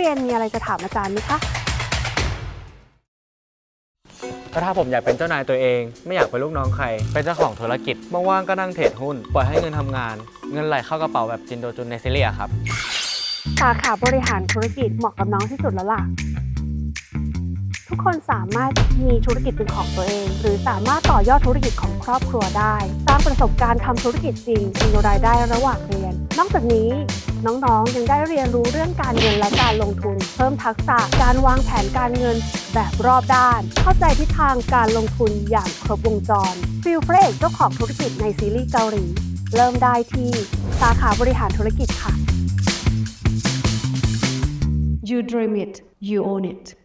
รียนมีอะไรจะถามอาจารย์ไหมคะ ก็ถ้าผมอยากเป็นเจ้านายตัวเอง ไม่อยากเป็นลูกน้องใคร เป็นเจ้าของธุรกิจว่างๆก็นั่งเทรดหุ้น ปล่อยให้เงินทำงาน เงินไหลเข้ากระเป๋าแบบจินโดจุนในซีรีส์อะครับ สาขาบริหารธุรกิจเหมาะกับน้องที่สุดแล้วล่ะ ทุกคนสามารถมีธุรกิจเป็นของตัวเอง หรือสามารถต่อยอดธุรกิจของครอบครัวได้ สร้างประสบการณ์ทำธุรกิจจริงมีรายได้ระหว่างเรียน นอกจากนี้ น้องๆ ยังได้เรียนรู้เรื่องการเงินและการลงทุน เพิ่มทักษะการวางแผนการเงินแบบรอบด้าน เข้าใจทิศทางการลงทุนอย่างครบวงจร ฟิลเฟรกเจ้าของธุรกิจในซีรีส์เกาหลี เริ่มได้ที่สาขาบริหารธุรกิจค่ะ You dream it, you own it.